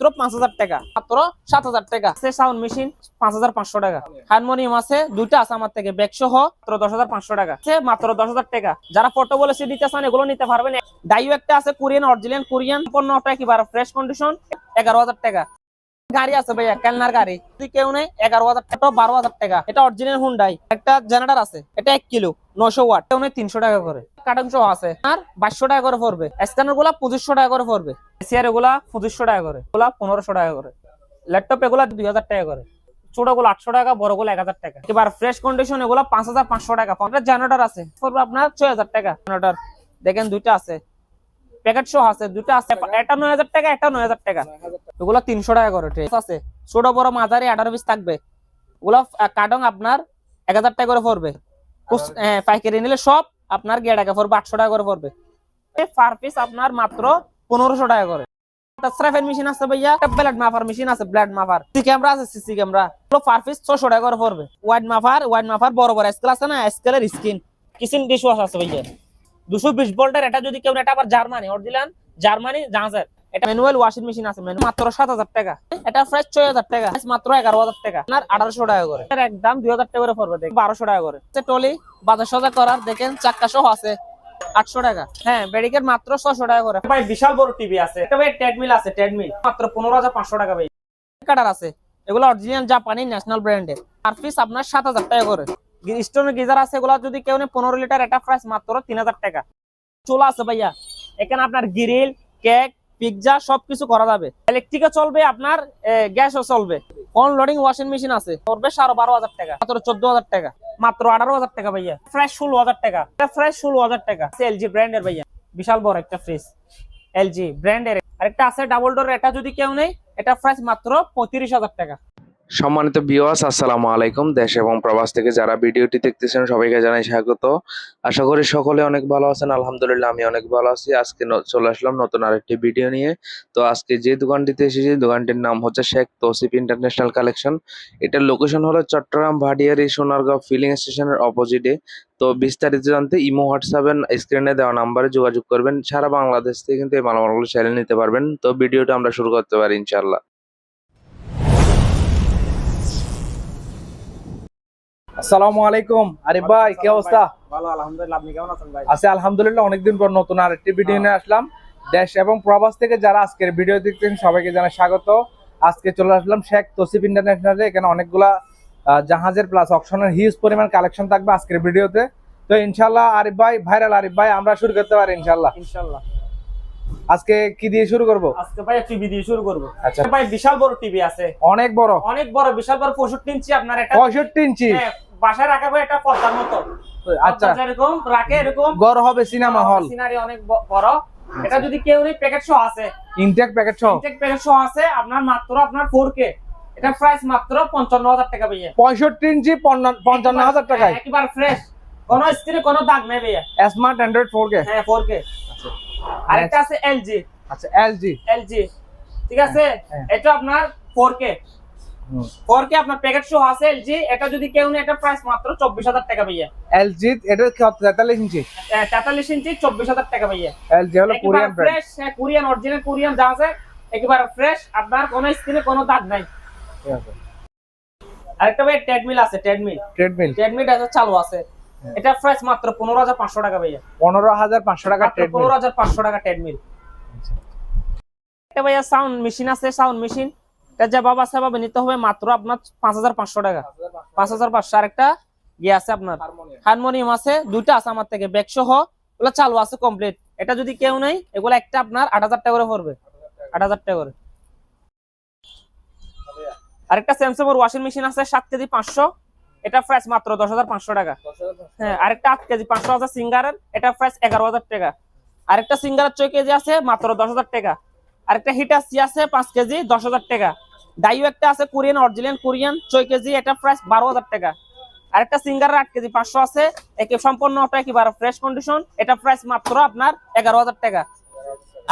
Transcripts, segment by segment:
মাত্র পাঁচ হাজার টাকা। মাত্র সাত হাজার টাকা। সাউন্ড মেশিন পাঁচ হাজার পাঁচশো টাকা। হারমোনিয়াম আছে, দুইটা আছে আমার থেকে। ব্যাগ সহ মাত্র দশ হাজার পাঁচশো টাকা। মাত্র দশ হাজার টাকা। যারা ফটো বলে সে দিতে চান, এগুলো নিতে পারবেন। ডাইও একটা আছে কোরিয়ান অরিজিনাল কোরিয়ান পণ্যটা একেবারে ফ্রেশ কন্ডিশন এগারো হাজার টাকা। গাড়ি আছে ভাইয়া, কেলনার গাড়ি। যদি কেউ নেই এগারো হাজার টাকা, বারো হাজার টাকা। এটা অরিজিনাল হুন্ডাই একটা জেনারেটর আছে, এটা এক কিলো নশো ওয়াট। কেউ নেই তিনশো টাকা করে। কার্টন সহ আছে। আর বাইশশো টাকা করে পড়বে। স্ক্যানারগুলা পঁচিশশো টাকা করে পড়বে। এসিআর এগুলা পঁচিশশো টাকা করে, এগুলা পনেরোশো টাকা করে। ল্যাপটপ এগুলা দুই হাজার টাকা করে। ছোটগুলো আটশো টাকা, বড়গুলো এক হাজার টাকা। এবার ফ্রেশ কন্ডিশন এগুলো পাঁচ হাজার পাঁচশো টাকা। জেনারেটর আছে। পড়বে আপনার ছয় হাজার টাকা। জেনারেটর দেখেন দুইটা আছে। প্যাকেট সহ আছে দুটো আছে। এটা নয় হাজার টাকা এটা নয় হাজার টাকা। এগুলো তিনশো টাকা করে ট্রেস আছে। ছোট বড় মাঝারি আঠারো পিস থাকবে। ওগুলো কার্টন আপনার এক হাজার টাকা করে পড়বে। হ্যাঁ, পাইকারি নিলে সব আপনার গিয়ে টাকা পড়বে আটশো টাকা করে পড়বে। পার পিস আপনার মাত্র পনেরোশো টাকা করে। স্রাফের মেশিন আছে ভাইয়া। ব্লাড মাফার মেশিন আছে ব্লাড মাফার ক্যামেরা আছে সিসি ক্যামেরা পার পিস ছশো টাকা করে পড়বে। ওয়াইড মাফার ওয়াইড মাফার বড় বড়। স্কেল আছে না স্কেলের স্ক্রিন কিচেন ডিশ ওয়াশ আছে ভাইয়া। দুশো বিশ ভোল্টের, এটা যদি কেউ এটা আবার জার্মানি, অরিজিনাল জার্মানি, জাহাজের। এটা ম্যানুয়াল ওয়াশিং মেশিন আছে মাত্র সাত হাজার টাকা। এটা প্রাইস ছয় হাজার টাকা মাত্র এগারো হাজার টাকা। আপনার আঠারোশো টাকা করে। একদম দুই হাজার টাকা করে পড়বে, দেখেন, বারোশো টাকা করে। টলি বাজার সজা করার, দেখেন চাক্কা সহ আছে, আটশো টাকা। হ্যাঁ বেডিকের মাত্র ছশো টাকা করে। ভাই, বিশাল বড় টিভি আছে। একটা ভাই ট্রেডমিল আছে ট্রেডমিল মাত্র পনেরো হাজার পাঁচশো টাকা, ভাই। কাটার আছে। এগুলো অরিজিনাল জাপানি ন্যাশনাল ব্র্যান্ডের আর পিস আপনার সাত হাজার টাকা করে। স্টোনের গিজার আছে, এগুলো যদি কেউ নেয় পনেরো লিটার, এটা প্রাইস মাত্র তিন হাজার টাকা। চুলা আছে ভাইয়া। এখানে আপনার গ্রিল কেক পিৎজা সবকিছু করা যাবে। ইলেকট্রিকে চলবে আপনার গ্যাসও চলবে। অনলোডিং ওয়াশিং মেশিন আছে। পড়বে সাড়ে বারো হাজার টাকা, মাত্র চোদ্দ হাজার টাকা। মাত্র আঠারো হাজার টাকা ভাইয়া। ফ্রেশ ষোলো হাজার টাকা। ফ্রেশ ষোলো হাজার টাকা। এলজি ব্র্যান্ডের ভাইয়া। বিশাল বড় একটা ফ্রিজ এলজি ব্র্যান্ডের আরেকটা আছে ডাবল ডোর এটা যদি কেউ নেই এটা প্রাইস মাত্র পঁয়ত্রিশ হাজার টাকা। সম্মানিত বিওয়াস আসসালামু আলাইকুম। দেশ এবং প্রবাস থেকে যারা ভিডিওটি দেখতেছেন, সবাইকে জানাই স্বাগত। আশা করি সকলে অনেক ভালো আছেন। আলহামদুলিল্লাহ, আমি অনেক ভালো আছি। আজকে চলে আসলাম নতুন আরেকটি ভিডিও নিয়ে। তো আজকে যে দোকানটিতে এসেছি, দোকানটির নাম হচ্ছে শেখ তৌসিফ ইন্টারন্যাশনাল কালেকশন। এটার লোকেশন হলো চট্টগ্রাম ভাটিয়ারি সোনারগাঁও ফিলিং স্টেশনের অপোজিটে তো বিস্তারিত জানতে ইমো হোয়াটসঅ্যাপের স্ক্রিনে দেওয়া নাম্বারে যোগাযোগ করবেন। সারা বাংলাদেশ থেকে কিন্তু এই মালামালগুলো চাইলে নিতে পারবেন। তো ভিডিওটা আমরা শুরু করতে পারি ইনশাল্লাহ আসসালামু আলাইকুম। আরে ভাই কি অবস্থা? ভালো আলহামদুলিল্লাহ। আপনি কেমন আছেন ভাই? আছে আলহামদুলিল্লাহ অনেকদিন পর নতুন আরেকটি ভিডিও নিয়ে আসলাম। দেশ এবং প্রবাস থেকে যারা আজকের ভিডিও দেখতেন সবাইকে জানাই স্বাগত। আজকে চলে আসলাম শেখ তসিফ ইন্টারন্যাশনালে এখানে অনেকগুলা জাহাজের প্লাস অপশনের হিউজ পরিমাণ কালেকশন থাকবে আজকের ভিডিওতে তো। ইনশাল্লাহ আরিফ ভাই ভাইরাল আরিফ ভাই আমরা শুরু করতে পারি ইনশাল্লাহ ইনশাল্লাহ আজকে কি দিয়ে শুরু করব? আজকে ভাই টিভি দিয়ে শুরু করব। আচ্ছা। ভাই বিশাল বড় টিভি আছে। অনেক বড়। অনেক বড় বিশাল বড় পঁয়ষট্টি ইঞ্চি আপনার এটা পঁয়ষট্টি ইঞ্চি? হ্যাঁ, বাসায় রাখা হয় এটা পর্দার মতো। আচ্ছা। এরকম রাখে এরকম। ঘর হবে সিনেমা হল। সিনারি অনেক বড়। আচ্ছা। এটা যদি কেউ নেই প্যাকেট সহ আছে। ইনটেক প্যাকেট সহ ইনটেক প্যাকেট সহ আছে আপনার মাত্র আপনার 4K এটা প্রাইস মাত্র 55000 টাকা ভাইয়া। 65 ইঞ্চি 55000 টাকায়? একবার ফ্রেশ কোন স্ত্রী কোন দাগ নেই ভাইয়া। স্মার্ট অ্যান্ড্রয়েড 4K হ্যাঁ 4K আচ্ছা। আরেকটা আছে LG আচ্ছা LG LG ঠিক আছে? হ্যাঁ, হ্যাঁ। এটা আপনার ফোর কে ফোরকে আপনার প্যাকেট শো আছে এলজি এটা যদি কেউ নেয় এটা প্রাইস মাত্র 24000 টাকা ভাইয়া। এলজি এটা 43 ইঞ্চি? 43 ইঞ্চি 24000 টাকা ভাইয়া। এলজি হলো Korean fresh Korean original Korean যা আছে একেবারে ফ্রেশ আপনার কোনো স্ক্রিনে কোনো দাগ নাই। আছে। আরেকটা ভাই ট্রেডমিল আছে ট্রেডমিল ট্রেডমিল ট্রেডমিল আছে চালু আছে। এটা প্রাইস মাত্র 15500 টাকা ভাইয়া। 15500 টাকা ট্রেডমিল 15500 টাকা ট্রেডমিল এটা ভাইয়া সাউন্ড মেশিন আছে সাউন্ড মেশিন এটা যা বাবা নিতে হবে মাত্র আপনার পাঁচ হাজার পাঁচশো টাকা। পাঁচ হাজার পাঁচশো। আরেকটা ইয়ে আছে আপনার হারমোনিয়াম। আছে দুইটা আছে আমার থেকে ব্যাগ সহ ওগুলো চালু আছে কমপ্লিট এটা যদি কেউ নেই এগুলো একটা আপনার আট হাজার টাকা করে পড়বে। আট হাজার টাকা করে। আরেকটা স্যামসাং এর ওয়াশিং মেশিন আছে সাত কেজি পাঁচশো। এটা প্রাইস মাত্র দশ হাজার পাঁচশো টাকা। হ্যাঁ আরেকটা আট কেজি পাঁচশো হাজার সিঙ্গারের এটা প্রাইস এগারো হাজার টাকা। আরেকটা সিঙ্গারের ছয় কেজি আছে মাত্র দশ হাজার টাকা। আরেকটা হিটাসি আছে পাঁচ কেজি দশ হাজার টাকা। ডাইও একটা আছে, কোরিয়ান, অরিজিনাল কোরিয়ান, ছয় কেজি এটা প্রাইস বারো হাজার টাকা। আরেকটা সিঙ্গারের আট কেজি, পাঁচশো আছে, একে সম্পূর্ণ ওটা একেবারে ফ্রেশ কন্ডিশন এটা প্রাইস মাত্র আপনার এগারো হাজার টাকা।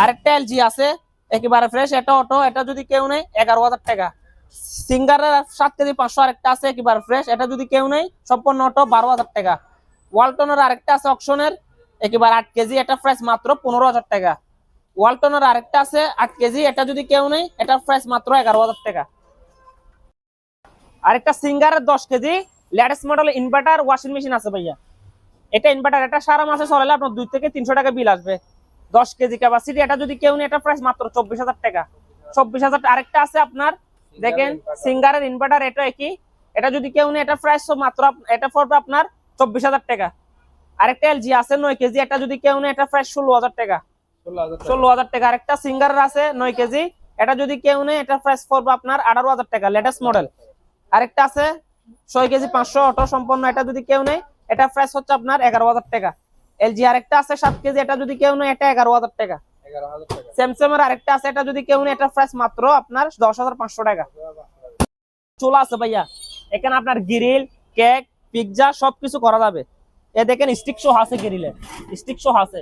আরেকটা এলজি আছে একেবারে ফ্রেশ এটা অটো, এটা যদি কেউ নেই এগারো হাজার টাকা। সিঙ্গারের সাত কেজি, পাঁচশো আরেকটা আছে একেবারে ফ্রেশ এটা যদি কেউ নেই সম্পূর্ণ অটো, বারো হাজার টাকা। ওয়ালটনের আরেকটা আছে, অকশনের একেবারে আট কেজি, এটা প্রাইস মাত্র পনেরো হাজার টাকা। ওয়ালটনের আরেকটা আছে, আট কেজি, এটা যদি কেউ নেই এটার প্রাইস মাত্র এগারো হাজার টাকা। আরেকটা সিঙ্গারের দশ KG latest model inverter washing machine আছে ভাইয়া। এটা ইনভার্টার এটা সারা মাসে চলালে আপনার দুই থেকে তিনশো টাকা বিল আসবে। দশ কেজি ক্যাপাসিটি এটা যদি কেউ নেই এটা প্রাইস মাত্র চব্বিশ হাজার টাকা। চব্বিশ হাজার আরেকটা আছে আপনার, দেখেন সিঙ্গারের ইনভার্টার এটা একই। এটা যদি কেউ নেই এটা প্রাইস মাত্র এটা পড়বে আপনার চব্বিশ হাজার টাকা। আরেকটা এলজি আছে, নয় কেজি, এটা যদি কেউ নেই এটা প্রাইস ষোলো হাজার টাকা। ষোলো হাজার টাকা। আরেকটা আছে নয় কেজি। এটা যদি কেউ নেই এটা প্রাইস পড়বে আপনার আঠারো হাজার টাকা লেটেস্ট মডেল আরেকটা আছে ছয় কেজি পাঁচশো অটো সম্পন্ন। এটা যদি কেউ নেই এটা প্রাইস হচ্ছে আপনার এগারো হাজার টাকা। এলজি আরেকটা আছে সাত কেজি। এটা যদি কেউ নেই এটা এগারো হাজার টাকা। স্যামসাং এর আরেকটা আছে এটা যদি কেউ নেই এটা প্রাইস মাত্র আপনার দশ হাজার পাঁচশো টাকা। চুলা আছে ভাইয়া। এখানে আপনার গ্রিল কেক পিৎজা সবকিছু করা যাবে। এ দেখেন স্টিক শো আছে গ্রিলে স্টিক শো আছে।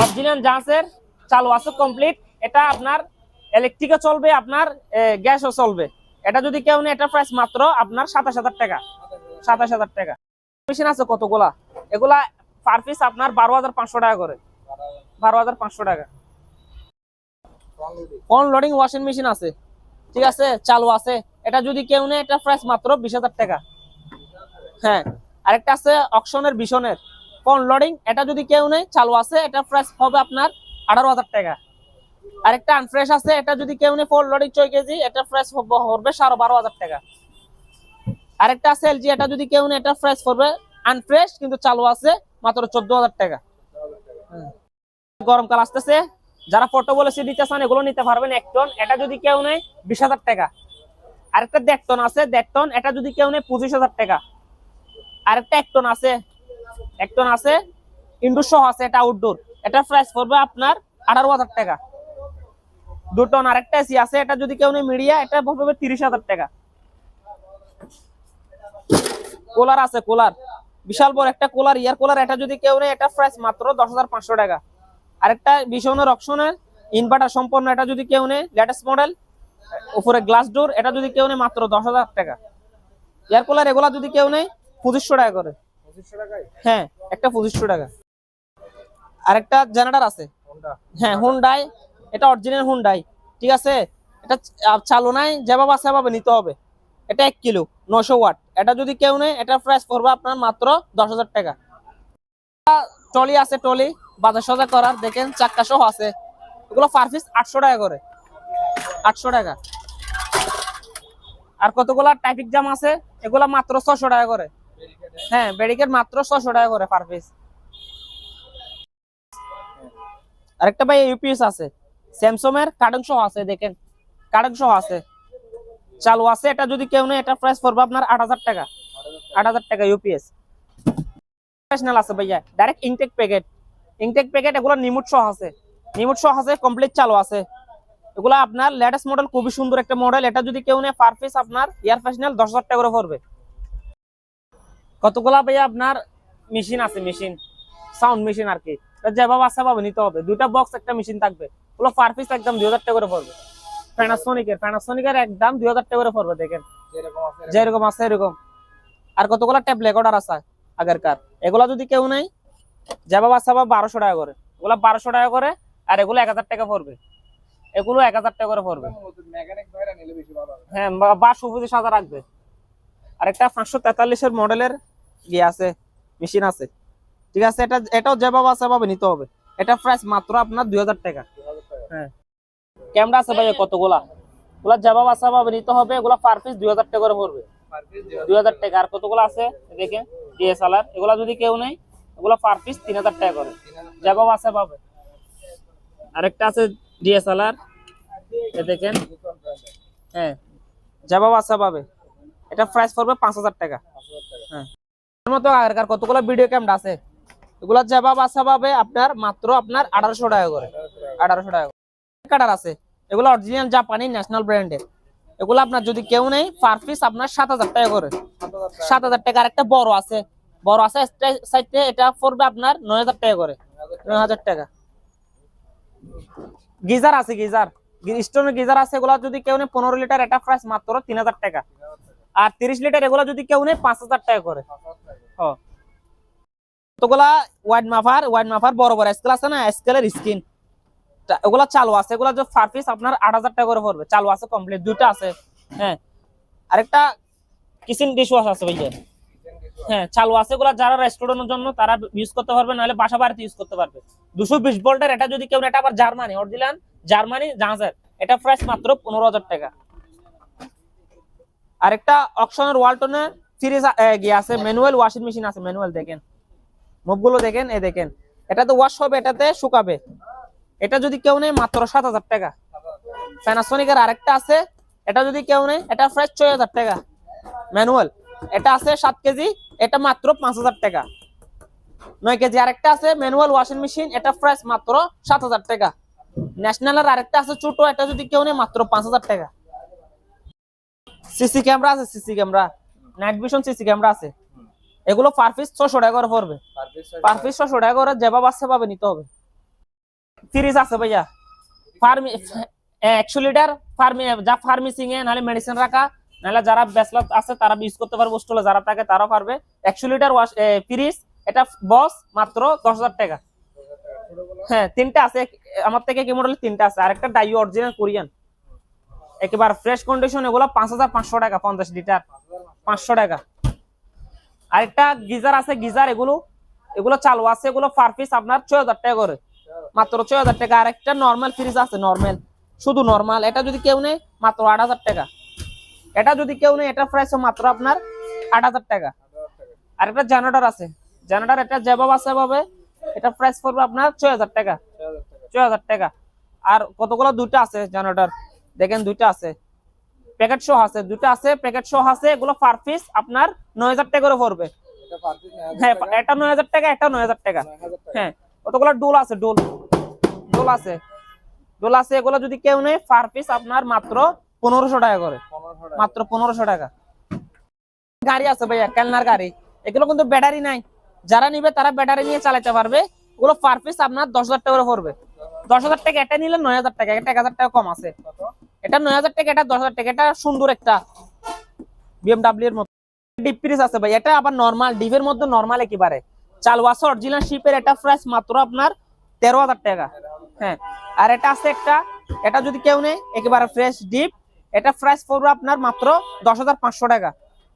অরিজিনাল জাহাজের চালু আছে কমপ্লিট এটা আপনার ইলেকট্রিকে চলবে, আপনার গ্যাসও চলবে। এটা যদি কেউ নেই এটা প্রাইস মাত্র আপনার সাতাশ হাজার টাকা। সাতাশ হাজার টাকা। মেশিন আছে কতগুলা? এগুলা পার পিস আপনার বারো হাজার পাঁচশো টাকা করে। বারো হাজার পাঁচশো টাকা। অন লোডিং ওয়াশিং মেশিন আছে। ঠিক আছে? চালু আছে। এটা যদি কেউ নেই এটা প্রাইস মাত্র বিশ হাজার টাকা। হ্যাঁ। আরেকটা আছে অকশনের ভীষণের লোডিং এটা যদি কেউ নেই চালু আছে, এটা প্রাইস হবে আপনার আঠারো হাজার টাকা। আরেকটা আনফ্রেশ আছে, এটা যদি কেউ নেই ফোন লোডিং ছয় কেজি, এটা প্রাইস হবে সাড়ে বারো হাজার টাকা। আরেকটা আছে এলজি এটা যদি কেউ নেই এটা প্রাইস পড়বে আনফ্রেশ কিন্তু চালু আছে মাত্র চোদ্দ হাজার টাকা। গরমকাল আসতেছে, যারা ফটো বলে সে দিতে চান, এগুলো নিতে পারবেন এক টন এটা যদি কেউ নেই বিশ হাজার টাকা। আরেকটা দেড় টন আছে, দেড় টন এটা যদি কেউ নেই পঁচিশ হাজার টাকা। আরেকটা এক টন আছে এক টন আছে ইনডোর সহ আছে, এটা আউটডোর এটা প্রাইস পড়বে আপনার আঠারো হাজার টাকা। দু টন আরেকটা এসি আছে, এটা যদি কেউ নেই মিডিয়া এটা পড়বে তিরিশ হাজার টাকা। কুলার আছে কুলার বিশাল বড় একটা কুলার ইয়ার কুলার এটা যদি কেউ নেই এটা প্রাইস মাত্র দশ হাজার পাঁচশো টাকা। আরেকটা ভীষণের অপশনের ইনভার্টার সম্পন্ন, এটা যদি কেউ নেই লেটেস্ট মডেল উপরে গ্লাস ডোর এটা যদি কেউ নেই মাত্র দশ হাজার টাকা। এয়ার কুলার এগুলা যদি কেউ নেই পঁচিশশো টাকা করে। হ্যাঁ একটা পঁচিশশো টাকা। আরেকটা জেনারেটর আছে। হ্যাঁ হুন্ডাই এটা অরিজিনাল হুন্ডাই ঠিক আছে? এটা চা- চালু নাই যেভাবে আছে সেভাবে নিতে হবে। এটা এক কিলো নশো ওয়াট। এটা যদি কেউ নেই এটা প্রাইস পড়বে আপনার মাত্র দশ হাজার টাকা। টলি আছে টলি বাজার সজা করার দেখেন চাক্কা সহ আছে। এগুলো পার পিস আটশো টাকা করে। আটশো টাকা। আর কতগুলা ট্রাফিক জ্যাম আছে এগুলা মাত্র ছশো টাকা করে। হ্যাঁ ব্যারিকেড মাত্র ছশো টাকা করে পার পিস আরেকটা ভাই ইউপিএস আছে। স্যামসং এর কার্টন সহ আছে, দেখেন। কার্টন সহ আছে। চালু আছে, এটা যদি কেউ নেই এটা প্রাইস পড়বে আপনার আট হাজার টাকা। আট হাজার টাকা ইউপিএস প্রফেশনাল আছে ভাইয়া direct intake packet intake packet এগুলো নিমুট সহ আছে। নিমুট সহ আছে কমপ্লিট চালু আছে। এগুলো আপনার লেটেস্ট মডেল খুবই সুন্দর একটা মডেল এটা যদি কেউ নেয় পার পিস আপনার এয়ার ফ্যাশনাল দশ হাজার টাকা করে পড়বে। কতগুলা ভাইয়া আপনার মেশিন আছে মেশিন? সাউন্ড মেশিন আর কি। যেভাবে আছে ভাবে নিতে হবে। দুইটা বক্স একটা মেশিন থাকবে। ওগুলো পার পিস একদম দুই হাজার টাকা করে পড়বে। প্যানাসোনিকের প্যানাসোনিকের একদম দুই হাজার টাকা করে পড়বে দেখেন। যেরকম আছে এরকম। আর কতগুলো ট্যাব রেকর্ডার আছে আগেরকার? এগুলা যদি কেউ নেই যেভাবে আছে ভাবে বারোশো টাকা করে। এগুলা বারোশো টাকা করে আর এগুলো এক হাজার টাকা পড়বে। এগুলো এক হাজার টাকা করে পড়বে। হ্যাঁ বা- সুপুজি সাজা রাখবে। আর একটা পাঁচশো তেতাল্লিশের মডেলের ইয়ে আছে, মেশিন আছে। ঠিক আছে, এটা এটাও যেভাবে আছে সেভাবে নিতে হবে। এটা প্রাইস মাত্র আপনার দুই হাজার টাকা। হ্যাঁ। ক্যামেরা আছে ভাই কতগুলা? ওগুলা যেভাবে আছে সেভাবে নিতে হবে, এগুলা পার পিস দুই হাজার টাকা করে পড়বে। দুই হাজার টাকা। আর কতগুলো আছে দেখেন ডিএসএলআর এগুলা যদি কেউ নেই এগুলো পার পিস তিন হাজার টাকা করে। যেভাবে আছে পাবে আরেকটা আছে ডিএসএলআর দেখেন। হ্যাঁ। যেভাবে আছে পাবে এটা প্রাইস পড়বে পাঁচ হাজার টাকা। হ্যাঁ। মতো আগেরকার কতগুলো ভিডিও ক্যামেরা আছে? এগুলা যেভাবে আছে পাবে আপনার মাত্র আপনার আঠারোশো টাকা করে। আঠারোশো টাকা কাটার আছে। এগুলো অরিজিনাল জাপানি ন্যাশনাল ব্র্যান্ডের এগুলো আপনার যদি কেউ নেই পার পিস আপনার সাত হাজার টাকা করে। সাত হাজার টাকা আর একটা বড় আছে। বড় আছে সাইডে এটা পড়বে আপনার নয় হাজার টাকা করে। নয় হাজার টাকা। গিজার আছে, গিজার। স্টোনের গিজার আছে। এগুলো যদি কেউ নেই পনেরো লিটার এটা প্রাইস মাত্র তিন হাজার টাকা। আর তিরিশ লিটার এগুলা যদি কেউ নেই পাঁচ হাজার টাকা করে। কতগুলা ওয়াইড মাফার ওয়াইড মাফার বড় বড় স্কেল আছে না? স্কেলের স্কিন এগুলা চালু আছে। এগুলা যে পার পিস আপনার আট হাজার টাকা করে পড়বে। চালু আছে কমপ্লিট দুইটা আছে। হ্যাঁ। আরেকটা কিচেন ডিশ ওয়াশ আছে ভাইয়া। হ্যাঁ চালু আছে। এগুলা যারা রেস্টুরেন্টের জন্য তারা ইউজ করতে পারবে, নাহলে বাসা বাড়িতে ইউজ করতে পারবে। দুশো বিশ ভোল্টের এটা যদি কেউ এটা আবার জার্মানি। অরিজিনাল জার্মানি, জাহাজের। এটা প্রাইস মাত্র পনেরো হাজার টাকা। আরেকটা অকশনের ওয়ালটনের সিরিজ গিয়ে আছে? ম্যানুয়াল ওয়াশিং মেশিন আছে ম্যানুয়াল দেখেন। মুখগুলো দেখেন এ দেখেন। এটাতে ওয়াশ হবে, এটাতে শুকাবে। এটা যদি কেউ নেয়, মাত্র সাত হাজার টাকা। প্যানাসোনিকের আরেকটা আছে, এটা যদি কেউ নেয়, এটা প্রাইস ছয় হাজার টাকা। ম্যানুয়াল এটা আছে সাত কেজি, এটা মাত্র পাঁচ হাজার টাকা। নয় কেজি আরেকটা আছে ম্যানুয়াল ওয়াশিং মেশিন এটা প্রাইস মাত্র সাত হাজার টাকা। ন্যাশনালের আরেকটা আছে ছোট, এটা যদি কেউ নেয়, মাত্র পাঁচ হাজার টাকা। সিসি ক্যামেরা আছে CC camera. Night vision CC camera আছে। এগুলো পার পিস ছশো টাকা করে পড়বে। পার পিস ছশো টাকা করে যেভাবে আসছে ভাবে নিতে হবে। ফ্রিজ আছে ভাইয়া। ফার্মি একশো লিটার ফার্মি যা ফার্মেসিং এ নাহলে মেডিসিন রাখা নাহলে যারা ব্যাচলার আছে তারা ইউজ করতে পারবে হোস্টেলে যারা থাকে তারাও পারবে। একশো লিটার ওয়াশ ফ্রিজ এটা বস মাত্র দশ হাজার টাকা। হ্যাঁ তিনটা আছে আমার থেকে কি মডেল তিনটা আছে। আরেকটা ডাইও অরিজিনাল কোরিয়ান একেবারে ফ্রেশ কন্ডিশন এগুলো পাঁচ হাজার পাঁচশো টাকা, পঞ্চাশ লিটার পাঁচশো টাকা। আরেকটা গিজার আছে, গিজার এগুলো। এগুলো চালু আছে, এগুলো পার পিস আপনার ছয় হাজার টাকা করে। মাত্র ছয় হাজার টাকা। আরেকটা নর্মাল ফ্রিজ আছে নর্মাল শুধু নর্মাল এটা যদি কেউ নেই মাত্র আট হাজার টাকা। এটা যদি কেউ নেই এটা প্রাইস মাত্র আপনার আট হাজার টাকা। আর একটা জেনারেটর আছে। জেনারেটর এটা যেভাবে আছে ভাবে এটা প্রাইস পড়বে আপনার ছয় হাজার টাকা। ছয় হাজার টাকা। আর কতগুলো দুইটা আছে জেনারেটর দেখেন দুইটা আছে। প্যাকেট সহ আছে দুইটা আছে প্যাকেট সহ আছে এগুলো পার পিস আপনার নয় হাজার টাকা করে পড়বে। হ্যাঁ এটা নয় হাজার টাকা এটা নয় হাজার টাকা। হ্যাঁ কতগুলো ডোল আছে ডোল। ডোল আছে। ডোল আছে এগুলো যদি কেউ নেয় পার পিস আপনার মাত্র পনেরোশো টাকা করে। মাত্র পনেরোশো টাকা। গাড়ি আছে ভাইয়া কেলনার গাড়ি। এগুলো কিন্তু ব্যাটারি নাই। যারা নিবে তারা ব্যাটারি নিয়ে চালাতে পারবে। ওগুলো পার পিস আপনার দশ হাজার টাকা করে পড়বে। দশ হাজার টাকা এটা নিলে নয় হাজার টাকা এক হাজার টাকা কম আছে। এটা নয় হাজার টাকা, এটা দশ হাজার টাকা, এটা সুন্দর একটা বিএমডাব্লিউ এর মতো। ডিপ ফ্রিজ আছে ভাই, এটা আবার নর্মাল ডিপের মধ্যে নর্মাল একেবারে। চালু আছে অরিজিনাল শিপের এটা প্রাইস মাত্র আপনার তেরো হাজার টাকা। হ্যাঁ আর এটা আছে একটা, এটা যদি কেউ নেই একেবারে ফ্রেশ ডিপ এটা প্রাইস পড়বে আপনার মাত্র দশ হাজার পাঁচশো টাকা।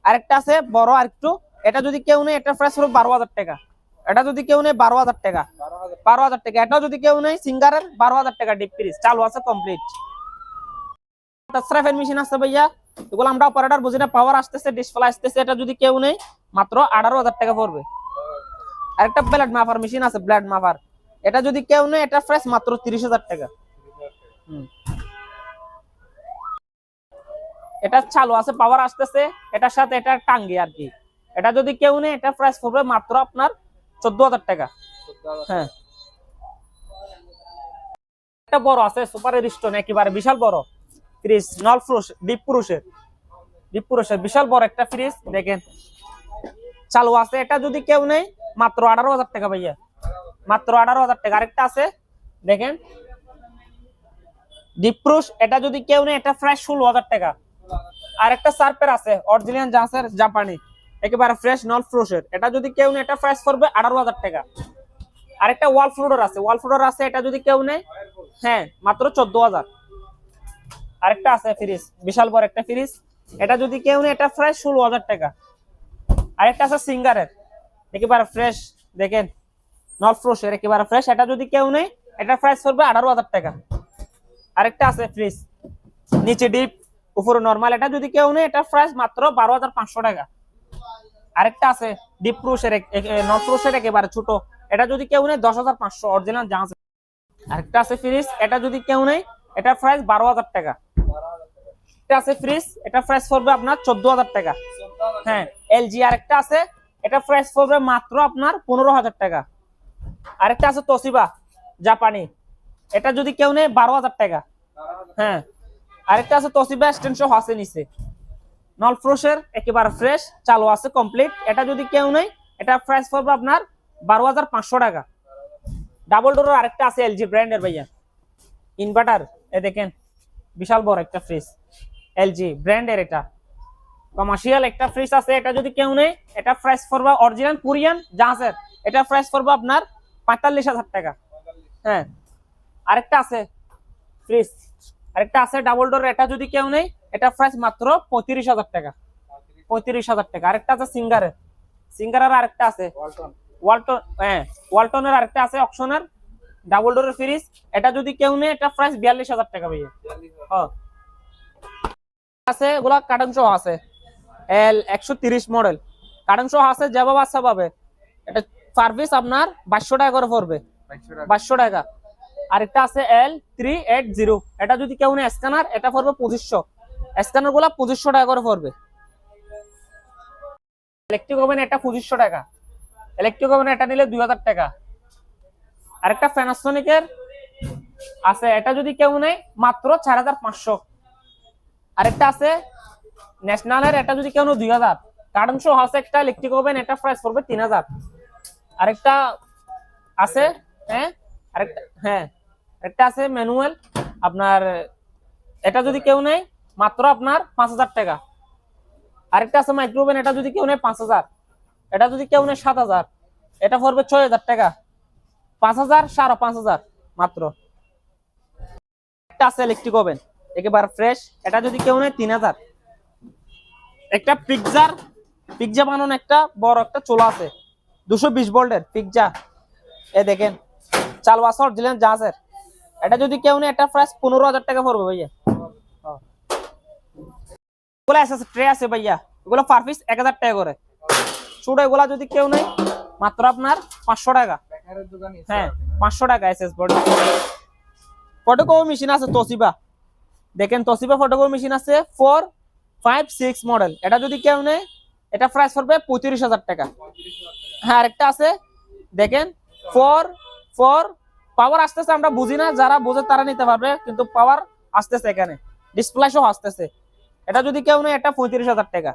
আরেকটা আছে বড় আর একটু, এটা যদি কেউ নেই এটা প্রাইস পড়বে বারো হাজার টাকা। এটা যদি কেউ নেই বারো হাজার টাকা। বারো হাজার টাকা। এটা যদি কেউ নেই সিঙ্গারের বারো হাজার টাকা ডিপ ফ্রিজ চালু আছে কমপ্লিট টাচরাফের মেশিন আছে ভাইয়া। এগুলো আমরা অপারেটর বুঝি না পাওয়ার আসতেছে ডিসপ্লে আসতেছে, এটা যদি কেউ নেই মাত্র আঠারো হাজার টাকা পড়বে। আরেকটা ব্লাড মাপার মেশিন আছে ব্লাড মাপার এটা যদি কেউ নেই এটা প্রাইস মাত্র তিরিশ হাজার টাকা। এটা চালু আছে পাওয়ার আসতেছে, এটার সাথে এটা টাঙ্গি আর কি। এটা যদি কেউ নেই এটা প্রাইস পড়বে মাত্র আপনার চোদ্দ হাজার টাকা। হ্যাঁ। একটা বড় আছে সুপার স্টোন একেবারে বিশাল বড়। ফ্রিজ নল পুরুষ ডিপ পুরুষের পুরুষের বিশাল বড় একটা ফ্রিজ দেখেন। চালু আছে। এটা যদি কেউ নেই মাত্র আঠারো হাজার টাকা ভাইয়া। মাত্র আঠারো হাজার টাকা। আরেকটা আছে, দেখেন। ডিপ পুরুষ এটা যদি কেউ নেই এটা প্রায় ষোলো হাজার টাকা। আর একটা সার্পের আছে অরিজিনাল জাহাজের জাপানি একেবারে ফ্রেশ নল ফ্রুশের এটা যদি কেউ নেই এটা প্রাইস পড়বে আঠারো হাজার টাকা। আরেকটা ওয়াল ফ্লোর আছে। ওয়াল ফ্লোর আছে, এটা যদি কেউ নেই হ্যাঁ মাত্র চোদ্দ হাজার। আরেকটা আছে ফ্রিজ বিশাল বড় একটা ফ্রিজ এটা যদি কেউ নেই এটা প্রায় ষোলো হাজার টাকা। আরেকটা আছে সিঙ্গারের একেবারে ফ্রেশ দেখেন নল ফ্রোশের একেবারে ফ্রেশ এটা যদি কেউ নেই এটা প্রাইস পড়বে আঠারো হাজার টাকা। আরেকটা আছে ফ্রিজ নিচে ডিপ উপরে নর্মাল এটা যদি কেউ নেই এটা প্রাইস মাত্র বারো হাজার পাঁচশো টাকা। আরেকটা আছে ডিপ পুরুষের নন পুরুষের একেবারে ছোট। এটা যদি কেউ নেই দশ হাজার পাঁচশো অরিজিনাল জাহাজ আরেকটা আছে ফ্রিজ এটা যদি কেউ নেই এটা প্রাইস বারো হাজার টাকা। এটা আছে ফ্রিজ এটা প্রাইস পড়বে আপনার চোদ্দ হাজার টাকা। হ্যাঁ এলজি আরেকটা আছে, এটা প্রাইস পড়বে মাত্র আপনার পনেরো হাজার টাকা। আরেকটা আছে তোসিবা জাপানি, এটা যদি কেউ নেই বারো হাজার টাকা। হ্যাঁ আরেকটা আছে তসিবা সহ আছে নিচে। নল ফ্রোশের একেবারে ফ্রেশ চালু আছে কমপ্লিট এটা যদি কেউ নেই এটা প্রাইস পড়বে আপনার বারো হাজার পাঁচশো টাকা। ডাবল ডোরের আরেকটা আছে এলজি ব্র্যান্ডের ভাইয়া। ইনভার্টার এ দেখেন, বিশাল বড় একটা ফ্রিজ এলজি ব্র্যান্ডের এটা। কমার্শিয়াল একটা ফ্রিজ আছে এটা যদি কেউ নেই এটা প্রাইস পড়বে অরিজিনাল কোরিয়ান জাহাজের। এটা প্রাইস পড়বে আপনার পঁয়তাল্লিশ হাজার টাকা। হ্যাঁ আরেকটা আছে ফ্রিজ আরেকটা আছে ডাবল ডোর এটা যদি কেউ নেই এটা প্রাইস মাত্র পঁয়ত্রিশ হাজার টাকা। পঁয়ত্রিশ হাজার টাকা। আরেকটা আছে সিঙ্গারের। সিঙ্গারের আরেকটা আছে ওয়ালটন হ্যাঁ ওয়ালটনের আরেকটা আছে অপশনের ডাবল ডোরের ফ্রিজ এটা যদি কেউ নেই এটা প্রাইস বিয়াল্লিশ হাজার টাকা ভাইয়া। হ্যাঁ। আছে এগুলা কার্টন সহ আছে। এল একশো মডেল কার্টন সহ আছে যেভাবে আছে পাবে এটা সার্ভিস আপনার বাইশশো টাকা করে পড়বে। বাইশশো টাকা। আরেকটা আছে এল থ্রি এইট জিরো এটা যদি কেউ নেই স্ক্যানার এটা পড়বে পঁচিশশো। স্ক্যানারগুলা পঁচিশশো টাকা করে পড়বে। ইলেকট্রিক ওভেন এটা পঁচিশশো টাকা। ইলেকট্রিক ওভেন এটা নিলে দুই হাজার টাকা। আরেকটা প্যানাসোনিকের আছে। এটা যদি কেউ নেই মাত্র চার হাজার পাঁচশো। আরেকটা আছে ন্যাশনালের এটা যদি কেউ নেই দুই হাজার। কার্টন শো আছে একটা ইলেকট্রিক ওভেন এটা প্রাইস পড়বে তিন হাজার। আরেকটা আছে হ্যাঁ আরেকটা হ্যাঁ একটা আছে ম্যানুয়াল আপনার, এটা যদি কেউ নেই মাত্র আপনার পাঁচ হাজার টাকা। আরেকটা আছে মাইক্রোওভেন এটা যদি কেউ নেই পাঁচ হাজার। এটা যদি কেউ নেই সাত হাজার, এটা পড়বে ছয় হাজার টাকা। পাঁচ হাজার সাড়ে পাঁচ হাজার মাত্র। একটা আছে ইলেকট্রিক ওভেন একেবারে ফ্রেশ এটা যদি কেউ নেই তিন হাজার। একটা পিৎজার পিৎজা বানানো একটা বড় একটা চোলা আছে। দুশো বিশ ভোল্টের পিৎজা এ দেখেন, চাল ওয়াসর দিলেন জাহাজের। এটা যদি কেউ নেই একটা প্রাইস পনেরো হাজার টাকা পড়বে ভাইয়া। এগুলো আছে ট্রে আছে ভাইয়া। এগুলো পার পিস এক হাজার টাকা করে। ছোট এগুলা যদি কেউ নেই মাত্র আপনার পাঁচশো টাকা। হ্যাঁ পাঁচশো টাকা S S body photocopy machine আছে, তোসিবা। দেখেন তসিফা ফটোকপি মেশিন আছে ফোর ফাইভ সিক্স মডেল এটা যদি কেউ নেই এটা প্রাইস পড়বে পঁয়ত্রিশ হাজার টাকা। হ্যাঁ আরেকটা আছে। দেখেন ফোর ফোর পাওয়ার আসতেছে, আমরা বুঝি না, যারা বোঝে তারা নিতে পারবে, কিন্তু পাওয়ার আসতেছে এখানে। ডিসপ্লে সহ আসতেছে। এটা যদি কেউ নেই এটা পঁয়ত্রিশ হাজার টাকা।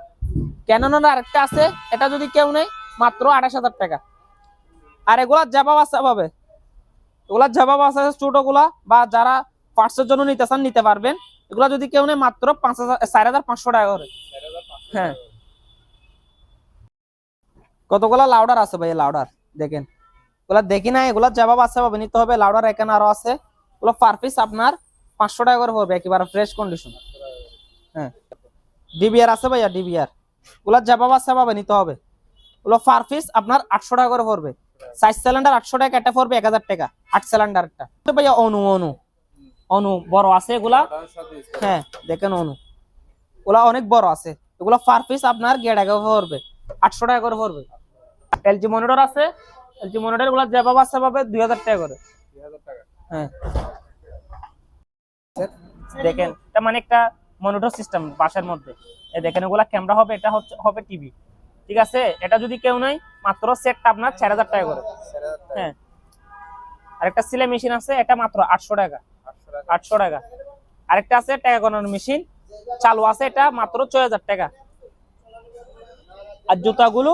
ক্যাননের আরেকটা আছে, এটা যদি কেউ নেই মাত্র আঠাশ হাজার টাকা। আর এগুলা জবাব আছে পাবে। এগুলা জবাব আছে, ছোটগুলা, বা যারা পার্টসের জন্য নিতে চান, নিতে পারবেন। এগুলা যদি কেউ নেই মাত্র পাঁচ হাজার চার হাজার পাঁচশো টাকা করে। হ্যাঁ। কতগুলা লাউডার আছে ভাই লাউডার? দেখেন। এগুলা দেখি না এগুলা জবাব আছে পাবে নিতে হবে। লাউডার এখানে আরও আছে। এগুলো পার পিস আপনার পাঁচশো টাকা করে পড়বে, একেবারে ফ্রেশ কন্ডিশন হ্যাঁ। ডিবিআর আছে ভাইয়া ডিবিআর এগুলা জবাব আছে পাবে নিতে হবে। ওগুলো পার পিস আপনার আটশো টাকা করে পড়বে। সাইজ সিলিন্ডার আটশো টাকা একটা পড়বে এক হাজার টাকা, আট সিলিন্ডার একটা তো ভাইয়া, অনু অনু। অনু, বড় আছে এগুলা? হ্যাঁ দেখেন অনু। ওগুলা অনেক বড় আছে। এগুলা পার পিস আপনার গেট টাকা পড়বে আটশো টাকা করে পড়বে এলজি মনিটর আছে। এলজি মনিটরগুলা যেভাবে আছে পাবে দুই হাজার টাকা করে। হ্যাঁ। দেখেন, এটা মানে একটা মনিটর সিস্টেম বাসার মধ্যে। দেখেন ওগুলা ক্যামেরা হবে, এটা হচ্ছে, হবে টিভি ঠিক আছে? এটা যদি কেউ নাই মাত্র সেটটা আপনার চার হাজার টাকা করে। হ্যাঁ। আরেকটা সিলাই মেশিন আছে, এটা মাত্র আটশো টাকা। আটশো টাকা। আরেকটা আছে টাকা গণানোর মেশিন। চালু আছে এটা মাত্র ছয় হাজার টাকা। আর জুতাগুলো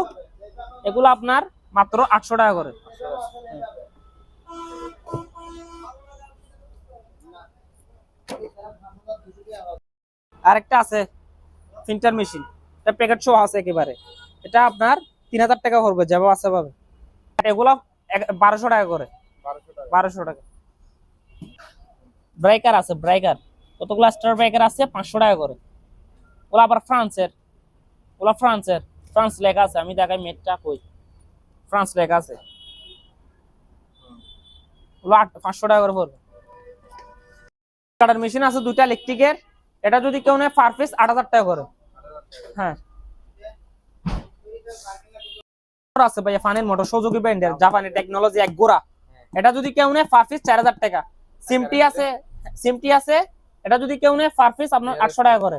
এগুলো আপনার মাত্র আটশো টাকা করে। আরেকটা আছে প্রিন্টার মেশিন। এটা প্যাকেট সহ আছে একেবারে। এটা আপনার তিন হাজার টাকা পড়বে যাব আছে পাবে আর এগুলো বারোশো টাকা করে। বারোশো টাকা। ব্রেকার আছে ব্রেকার কতগুলো স্টার ব্রেকার আছে? পাঁচশো টাকা করে। ওগুলো আবার ফ্রান্সের ওগুলো ফ্রান্সের ফ্রান্স লেখা আছে। আমি দেখাই মেটটা কই। ফ্রান্স লেখা আছে। পাঁচশো টাকা করে মেশিন আছে দুইটা ইলেকট্রিকের এটা যদি কেউ আট হাজার টাকা করে। হ্যাঁ। ফানের মোটর ব্র্যান্ডের জাপানি টেকনোলজি এক গোড়া। এটা যদি কেউ নেয় পার চার হাজার টাকা। সিমটি আছে সিমটি আছে, এটা যদি কেউ নেয় পার পিস আপনার আটশো টাকা করে।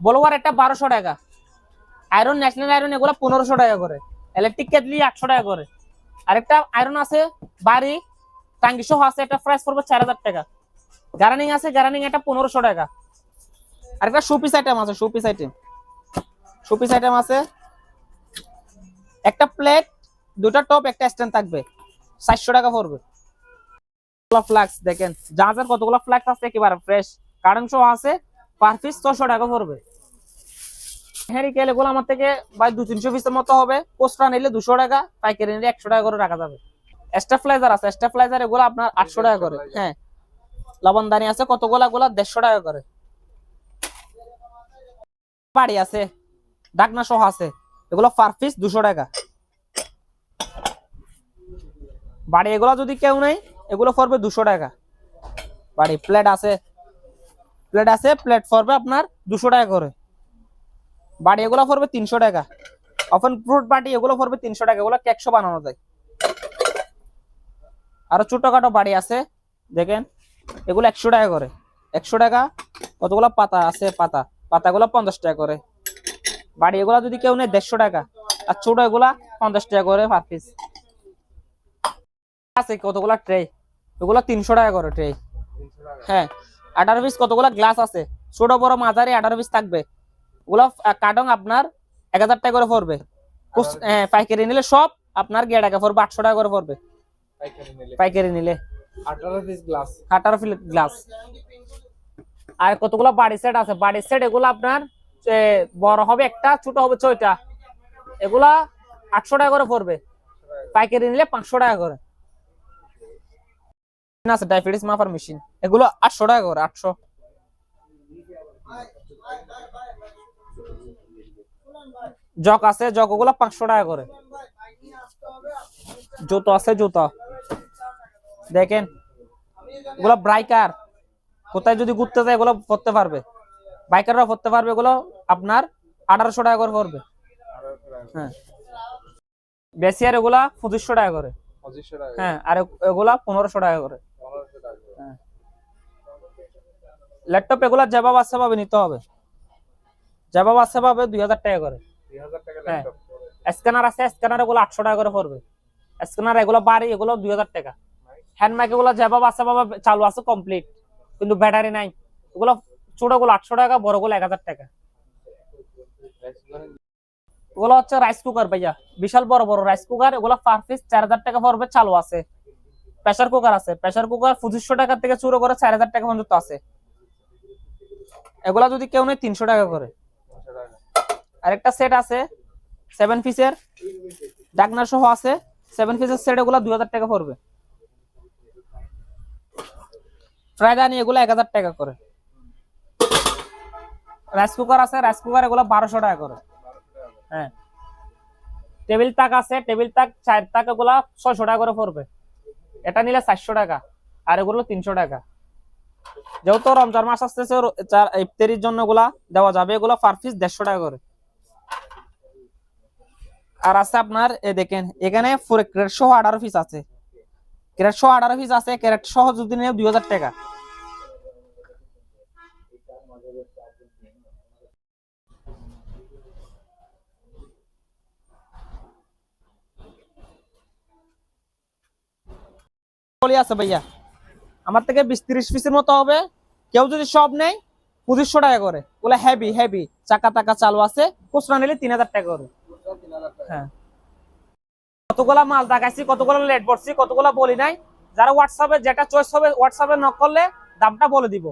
বলোয়ার এটা বারোশো টাকা। আয়রন ন্যাশনাল আয়রন এগুলো পনেরোশো টাকা করে। ইলেকট্রিক কেটলি একশো টাকা করে। আরেকটা আয়রন আছে, বাড়ি, টাঙ্গি সহ আছে, এটা প্রাইস পড়বে চার হাজার টাকা। গারানিং আছে গারানিং এটা পনেরোশো টাকা। আরেকটা শোপিস আইটেম আছে শোপিস আইটেম শোপিস আইটেম আছে। একটা প্লেট দুটা টপ একটা স্ট্যান্ড থাকবে। চারশো টাকা পড়বে। ফ্লাক্স কতগুলো ফ্লাক্স আছে? থেকে পাইকারি রাখা যাবে। হ্যাঁ। লবণদানি আছে কতগুলা? গুলা দেড়শো টাকা করে। বাড়ি আছে। ডাকনা সহ আছে। এগুলো পার পিস দুশো টাকা। বাড়ি এগুলো যদি কেউ নেই এগুলো পড়বে দুশো টাকা। বাড়ি, প্লেট আছে প্লেট আছে, প্লেট পড়বে আপনার দুশো টাকা করে। বাড়ি, এগুলো পড়বে তিনশো টাকা। ওপেন ফ্রুট বাটি এগুলো পড়বে তিনশো টাকা। এগুলো কেকশো বানানো যায়। আরও ছোটখাটো বাড়ি আছে, দেখেন, এগুলো একশো টাকা করে। একশো টাকা, কতগুলো পাতা আছে? পাতা। পাতাগুলো পঞ্চাশ টাকা করে। বাড়ি, এগুলা যদি কেউ নেই দেড়শো টাকা। আর ছোট এগুলা পঞ্চাশ টাকা করে পার পিস আছে কতগুলা ট্রে এগুলো তিনশো টাকা করে ট্রে হ্যাঁ আঠারো পিস কতগুলো গ্লাস আছে? ছোট বড় মাঝারি আঠারো পিস থাকবে। ওগুলো কার্টন আপনার এক হাজার টাকা করে পড়বে। হ্যাঁ, পাইকারি নিলে সব আপনার গিয়ে টাকা পড়বে আটশো টাকা করে পড়বে। পাইকারি নিলে। আঠারো পিস গ্লাস আর কতগুলো বাড়ি সেট আছে? বাড়ি সেট এগুলো আপনার বড় হবে একটা ছোট হবে ছয়টা। এগুলা আটশো টাকা করে পড়বে। পাইকারি নিলে পাঁচশো টাকা করে। আছে ডায়াবেটিস মাপার মেশিন এগুলো আটশো টাকা করে আটশো। জগ আছে জগ ওগুলো পাঁচশো টাকা করে। জুতো আছে জুতো। দেখেন এগুলো ব্রাইকার কোথায় যদি ঘুরতে যায় এগুলো পড়তে পারবে। বাইকাররা পড়তে পারবে এগুলো আপনার আঠারোশো টাকা করে পড়বে হ্যাঁ। বেশি আর এগুলা পঁচিশশো টাকা করে। হ্যাঁ আর এগুলা পনেরোশো টাকা করে। ল্যাপটপ এগুলা যেভাবে আসতে পাবে নিতে হবে। যেভাবে আসতে পাবে দুই হাজার টাকা করে। হ্যাঁ। স্ক্যানার আছে স্ক্যানার এগুলো আটশো টাকা করে পড়বে। স্ক্যানার এগুলো বাড়ি এগুলো দুই হাজার টাকা। হ্যান্ড মাইক এগুলো যেভাবে আছে ভাবে চালু আছে কমপ্লিট কিন্তু ব্যাটারি নাই। এগুলো ছোটগুলো আটশো টাকা বড়গুলো এক হাজার টাকা। ওগুলো হচ্ছে রাইস কুকার ভাইয়া। বিশাল বড় বড় রাইস কুকার এগুলো পার পিস চার হাজার টাকা পড়বে চালু আছে। প্রেসার কুকার আছে। প্রেসার কুকার পঁচিশশো টাকা থেকে শুরু করে চার হাজার টাকা পর্যন্ত আছে। এগুলা যদি কেউ নেই তিনশো টাকা করে। আরেকটা সেট আছে সেভেন পিসের ডাকনা সহ আছে সেভেন পিসের সেট এগুলো দুই টাকা পড়বে। ফ্রাইদানি এগুলো এক হাজার টাকা করে। রাইস কুকার আছে রাইস কুকার এগুলো বারোশো টাকা করে। হ্যাঁ। টেবিল তাক আছে টেবিল তাক চার তাক এগুলা ছয়শো টাকা করে পড়বে। এটা নিলে চারশো টাকা, আর এগুলো তিনশো টাকা। যেহেতু রমজান মাস আসতেছে ইফতারির জন্যগুলা দেওয়া যাবে। এগুলো পার পিস দেড়শো টাকা করে। আর আছে আপনার, এ দেখেন, এখানে সহ আঠারো পিস আছে। সহ আঠারো পিস আছে ক্রেট সহ যদি নিয়ে দুই হাজার টাকা। আছে ভাইয়া। আমার থেকে বিশ তিরিশ পিসের মতো হবে। কেউ যদি সব নেই পঁচিশশো টাকা করে। বলে হেভি হেভি চাকা টাকা চালু আছে, খুচরা নিলে তিন হাজার টাকা করে। হ্যাঁ। কতগুলা মাল দেখাইছি, কতগুলো লেট পড়ছি কতগুলা বলি নাই। যারা হোয়াটসঅ্যাপে যেটা চয়েস হবে হোয়াটসঅ্যাপে নক করলে দামটা বলে দিব।